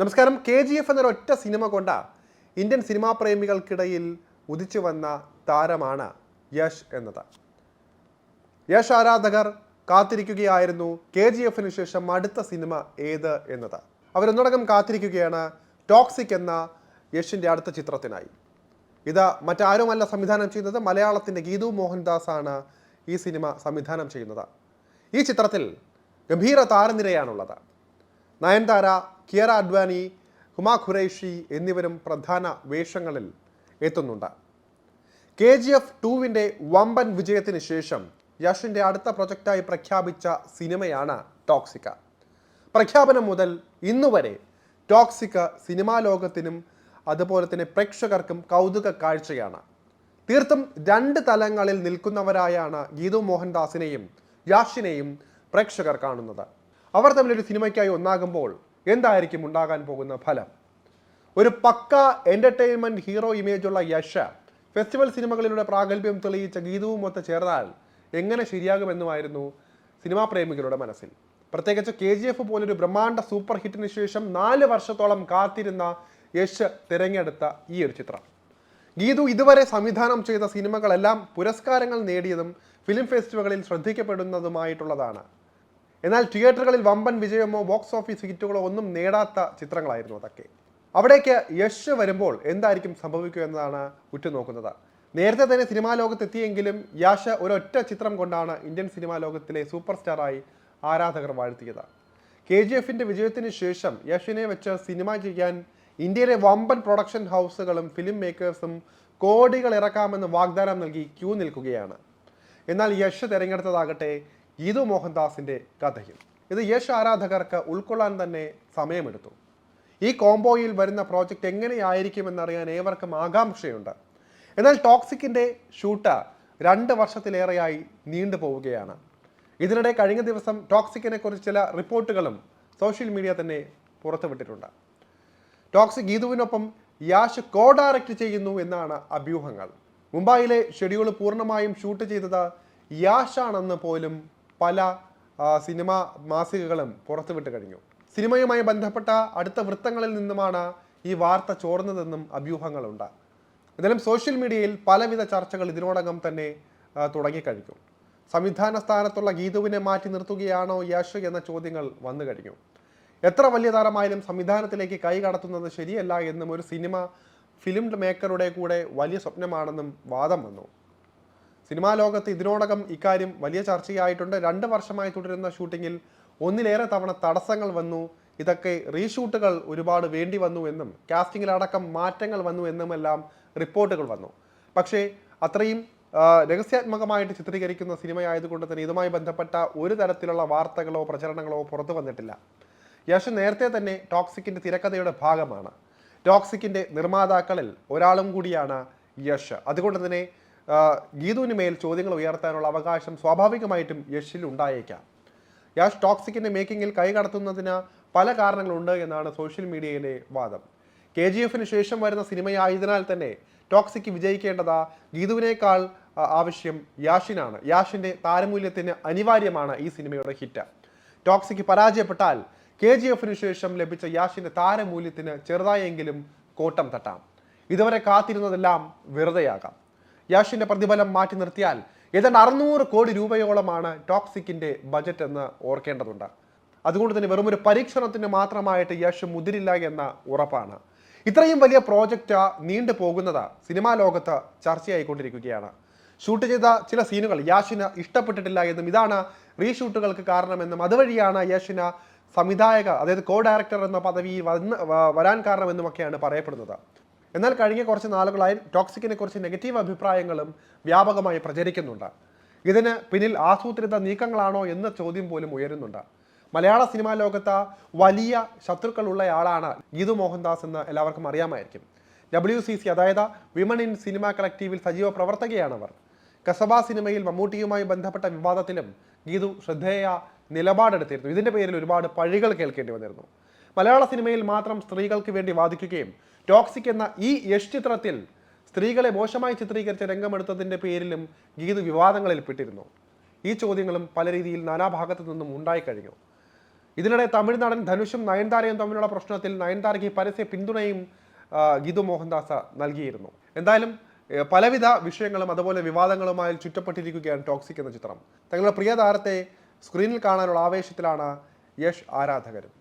നമസ്കാരം. K G F എന്നൊരൊറ്റ cinema കൊണ്ട ഇന്ത്യൻ സിനിമാ പ്രേമികൾക്കിടയിൽ ഉദിച്ചു വന്ന താരമാണ് യശ് എന്നത്. യശ് ആരാധകർ കാത്തിരിക്കുകയായിരുന്നു. കെ ജി എഫിന് ശേഷം അടുത്ത സിനിമ ഏത് എന്നത്. അവരൊന്നടങ്കം കാത്തിരിക്കുകയാണ്. ടോക്സിക് എന്ന യഷിന്റെ അടുത്ത ചിത്രത്തിനായി. ഇത് മറ്റാരുമല്ല സംവിധാനം ചെയ്യുന്നത്. മലയാളത്തിന്റെ ഗീതു മോഹൻദാസ് ആണ് ഈ സിനിമ സംവിധാനം ചെയ്യുന്നത്. ഈ ചിത്രത്തിൽ ഗംഭീര താരനിരയാണുള്ളത്. നയൻതാര കിയറ അഡ്വാനി ഹുമാ ഖുറൈഷി എന്നിവരും പ്രധാന വേഷങ്ങളിൽ എത്തുന്നുണ്ട്. കെ ജി എഫ് ടുവിന്റെ വമ്പൻ വിജയത്തിന് ശേഷം യഷിന്റെ അടുത്ത പ്രൊജക്റ്റായി പ്രഖ്യാപിച്ച സിനിമയാണ് ടോക്സിക്ക. പ്രഖ്യാപനം മുതൽ ഇന്നുവരെ ടോക്സിക്ക സിനിമാ ലോകത്തിനും അതുപോലെ തന്നെ പ്രേക്ഷകർക്കും കൗതുക കാഴ്ചയാണ്. തീർത്തും രണ്ട് തലങ്ങളിൽ നിൽക്കുന്നവരായാണ് ഗീതു മോഹൻദാസിനെയും യാഷിനെയും പ്രേക്ഷകർ കാണുന്നത്. അവർ തമ്മിലൊരു സിനിമയ്ക്കായി ഒന്നാകുമ്പോൾ എന്തായിരിക്കും ഉണ്ടാകാൻ പോകുന്ന ഫലം? ഒരു പക്ക എന്റർടൈൻമെന്റ് ഹീറോ ഇമേജുള്ള യശ ഫെസ്റ്റിവൽ സിനിമകളിലൂടെ പ്രാഗൽഭ്യം തെളിയിച്ച ഗീതവും ഒത്ത് ചേർന്നാൽ എങ്ങനെ ശരിയാകുമെന്നുമായിരുന്നു സിനിമാ പ്രേമികളുടെ മനസ്സിൽ. പ്രത്യേകിച്ച് കെ ജി എഫ് പോലൊരു ബ്രഹ്മാണ്ഡ സൂപ്പർ ഹിറ്റിന് ശേഷം നാല് വർഷത്തോളം കാത്തിരുന്ന യശ് തിരഞ്ഞെടുത്ത ഈ ഒരു ചിത്രം. ഗീതു ഇതുവരെ സംവിധാനം ചെയ്ത സിനിമകളെല്ലാം പുരസ്കാരങ്ങൾ നേടിയതും ഫിലിം ഫെസ്റ്റിവലുകളിൽ ശ്രദ്ധിക്കപ്പെടുന്നതുമായിട്ടുള്ളതാണ്. എന്നാൽ തിയേറ്ററുകളിൽ വമ്പൻ വിജയമോ ബോക്സ് ഓഫീസ് ഹിറ്റുകളോ ഒന്നും നേടാത്ത ചിത്രങ്ങളായിരുന്നു അതൊക്കെ. അവിടേക്ക് യശ് വരുമ്പോൾ എന്തായിരിക്കും സംഭവിക്കുക എന്നതാണ് ഉറ്റുനോക്കുന്നത്. നേരത്തെ തന്നെ സിനിമാ ലോകത്തെത്തിയെങ്കിലും യാഷ് ഒരൊറ്റ ചിത്രം കൊണ്ടാണ് ഇന്ത്യൻ സിനിമാ ലോകത്തിലെ സൂപ്പർ സ്റ്റാറായി ആരാധകർ വാഴ്ത്തിയത്. കെ ജി എഫിന്റെ വിജയത്തിന് ശേഷം യഷിനെ വെച്ച് സിനിമ ചെയ്യാൻ ഇന്ത്യയിലെ വമ്പൻ പ്രൊഡക്ഷൻ ഹൗസുകളും ഫിലിം മേക്കേഴ്സും കോടികൾ ഇറക്കാമെന്ന് വാഗ്ദാനം നൽകി ക്യൂ നിൽക്കുകയാണ്. എന്നാൽ യശ് തിരഞ്ഞെടുത്തതാകട്ടെ ഗീതു മോഹൻദാസിന്റെ കഥയും. ഇത് യശ് ആരാധകർക്ക് ഉൾക്കൊള്ളാൻ തന്നെ സമയമെടുത്തു. ഈ കോംബോയിൽ വരുന്ന പ്രോജക്റ്റ് എങ്ങനെയായിരിക്കുമെന്നറിയാൻ ഏവർക്കും ആകാംക്ഷയുണ്ട്. എന്നാൽ ടോക്സിക്കിന്റെ ഷൂട്ട് രണ്ട് വർഷത്തിലേറെയായി നീണ്ടു പോവുകയാണ്. ഇതിനിടെ കഴിഞ്ഞ ദിവസം ടോക്സിക്കിനെ കുറിച്ച് ചില റിപ്പോർട്ടുകളും സോഷ്യൽ മീഡിയ തന്നെ പുറത്തുവിട്ടിട്ടുണ്ട്. ടോക്സിക് ഗീതുവിനൊപ്പം യാഷ് കോ ഡയറക്റ്റ് ചെയ്യുന്നു എന്നാണ് അഭ്യൂഹങ്ങൾ. മുംബൈയിലെ ഷെഡ്യൂൾ പൂർണമായും ഷൂട്ട് ചെയ്തത് യാഷാണെന്ന് പോലും പല സിനിമ മാസികകളും പുറത്തുവിട്ട് കഴിഞ്ഞു. സിനിമയുമായി ബന്ധപ്പെട്ട അടുത്ത വൃത്തങ്ങളിൽ നിന്നുമാണ് ഈ വാർത്ത ചോർന്നതെന്നും അഭ്യൂഹങ്ങളുണ്ട്. എന്തായാലും സോഷ്യൽ മീഡിയയിൽ പലവിധ ചർച്ചകൾ ഇതിനോടകം തന്നെ തുടങ്ങിക്കഴിഞ്ഞു. സംവിധാന സ്ഥാനത്തുള്ള ഗീതുവിനെ മാറ്റി നിർത്തുകയാണോ യാഷ് എന്ന ചോദ്യങ്ങൾ വന്നു കഴിഞ്ഞു. എത്ര വലിയ താരമായാലും സംവിധാനത്തിലേക്ക് കൈ കടത്തുന്നത് ശരിയല്ല എന്നും ഒരു സിനിമ ഫിലിം മേക്കറുടെ കൂടെ വലിയ സ്വപ്നമാണെന്നും വാദം വന്നു. സിനിമാ ലോകത്ത് ഇതിനോടകം ഇക്കാര്യം വലിയ ചർച്ചയായിട്ടുണ്ട്. രണ്ട് വർഷമായി തുടരുന്ന ഷൂട്ടിങ്ങിൽ ഒന്നിലേറെ തവണ തടസ്സങ്ങൾ വന്നു. ഇതൊക്കെ റീഷൂട്ടുകൾ ഒരുപാട് വേണ്ടി വന്നു എന്നും കാസ്റ്റിങ്ങിലടക്കം മാറ്റങ്ങൾ വന്നു എന്നുമെല്ലാം റിപ്പോർട്ടുകൾ വന്നു. പക്ഷേ അത്രയും രഹസ്യാത്മകമായിട്ട് ചിത്രീകരിക്കുന്ന സിനിമയായതുകൊണ്ട് തന്നെ ഇതുമായി ബന്ധപ്പെട്ട ഒരു തരത്തിലുള്ള വാർത്തകളോ പ്രചരണങ്ങളോ പുറത്തു വന്നിട്ടില്ല. യശ് നേരത്തെ തന്നെ ടോക്സിക്കിന്റെ തിരക്കഥയുടെ ഭാഗമാണ്. ടോക്സിക്കിന്റെ നിർമ്മാതാക്കളിൽ ഒരാളും കൂടിയാണ് യശ്. അതുകൊണ്ട് തന്നെ ഗീതുവിന് മേൽ ചോദ്യങ്ങൾ ഉയർത്താനുള്ള അവകാശം സ്വാഭാവികമായിട്ടും യഷിൽ ഉണ്ടായേക്കാം. യാഷ് ടോക്സിക്കിന്റെ മേക്കിങ്ങിൽ കൈ കടത്തുന്നതിന് പല കാരണങ്ങളുണ്ട് എന്നാണ് സോഷ്യൽ മീഡിയയിലെ വാദം. കെ ജി എഫിന് ശേഷം വരുന്ന സിനിമയായതിനാൽ തന്നെ ടോക്സിക്ക് വിജയിക്കേണ്ടത് ഗീതുവിനേക്കാൾ ആവശ്യം യാഷിനാണ്. യാഷിന്റെ താരമൂല്യത്തിന് അനിവാര്യമാണ് ഈ സിനിമയുടെ ഹിറ്റ്. ടോക്സിക്ക് പരാജയപ്പെട്ടാൽ കെ ജി എഫിന് ശേഷം ലഭിച്ച യാഷിന്റെ താരമൂല്യത്തിന് ചെറുതായെങ്കിലും കോട്ടം തട്ടാം. ഇതുവരെ കാത്തിരുന്നതെല്ലാം വെറുതെയാകാം. യാഷിന്റെ പ്രതിഫലം മാറ്റി നിർത്തിയാൽ ഏതാണ്ട് അറുന്നൂറ് കോടി രൂപയോളമാണ് ടോക്സിക്കിന്റെ ബജറ്റ് എന്ന് ഓർക്കേണ്ടതുണ്ട്. അതുകൊണ്ട് തന്നെ വെറും ഒരു പരീക്ഷണത്തിന് മാത്രമായിട്ട് യശ് മുതിരില്ല എന്ന ഉറപ്പാണ്. ഇത്രയും വലിയ പ്രോജക്റ്റ് നീണ്ടു പോകുന്നത് സിനിമാ ലോകത്ത് ചർച്ചയായിക്കൊണ്ടിരിക്കുകയാണ്. ഷൂട്ട് ചെയ്ത ചില സീനുകൾ യാഷിന് ഇഷ്ടപ്പെട്ടിട്ടില്ല എന്നും ഇതാണ് റീഷൂട്ടുകൾക്ക് കാരണമെന്നും അതുവഴിയാണ് യാഷിന് സംവിധായക അതായത് കോ ഡയറക്ടർ എന്ന പദവി വന്ന് വരാൻ കാരണമെന്നുമൊക്കെയാണ് പറയപ്പെടുന്നത്. എന്നാൽ കഴിഞ്ഞ കുറച്ച് നാളുകളായി ടോക്സിക്കിനെ കുറിച്ച് നെഗറ്റീവ് അഭിപ്രായങ്ങളും വ്യാപകമായി പ്രചരിക്കുന്നുണ്ട്. ഇതിന് പിന്നിൽ ആസൂത്രിത നീക്കങ്ങളാണോ എന്ന ചോദ്യം പോലും ഉയരുന്നുണ്ട്. മലയാള സിനിമാ ലോകത്ത് വലിയ ശത്രുക്കളുള്ളയാളാണ് ഗീതു മോഹൻദാസ് എന്ന് എല്ലാവർക്കും അറിയാമായിരിക്കും. ഡബ്ല്യു സി സി അതായത് വിമൺ ഇൻ സിനിമ കളക്റ്റീവിൽ സജീവ പ്രവർത്തകയാണവർ കസബ സിനിമയിൽ മമ്മൂട്ടിയുമായി ബന്ധപ്പെട്ട വിവാദത്തിലും ഗീതു ശ്രദ്ധേയ നിലപാടെടുത്തിരുന്നു. ഇതിന്റെ പേരിൽ ഒരുപാട് പഴികൾ കേൾക്കേണ്ടി വന്നിരുന്നു. മലയാള സിനിമയിൽ മാത്രം സ്ത്രീകൾക്ക് വേണ്ടി വാദിക്കുകയും ടോക്സിക് എന്ന ഈ യശ് ചിത്രത്തിൽ സ്ത്രീകളെ മോശമായി ചിത്രീകരിച്ച രംഗമെടുത്തതിന്റെ പേരിലും ഗീത് വിവാദങ്ങളിൽ പെട്ടിരുന്നു. ഈ ചോദ്യങ്ങളും പല രീതിയിൽ നാനാഭാഗത്തു നിന്നും ഉണ്ടായിക്കഴിഞ്ഞു ഇതിനിടെ തമിഴ്നാടൻ ധനുഷും നയൻതാരയും തമ്മിലുള്ള പ്രശ്നത്തിൽ നയൻതാരയ്ക്ക് പരസ്യ പിന്തുണയും ഗീതു മോഹൻദാസ് നൽകിയിരുന്നു. എന്തായാലും പലവിധ വിഷയങ്ങളും അതുപോലെ വിവാദങ്ങളുമായി ചുറ്റപ്പെട്ടിരിക്കുകയാണ് ടോക്സിക് എന്ന ചിത്രം. തങ്ങളുടെ പ്രിയ താരത്തെ സ്ക്രീനിൽ കാണാനുള്ള ആവേശത്തിലാണ് യഷ് ആരാധകരും.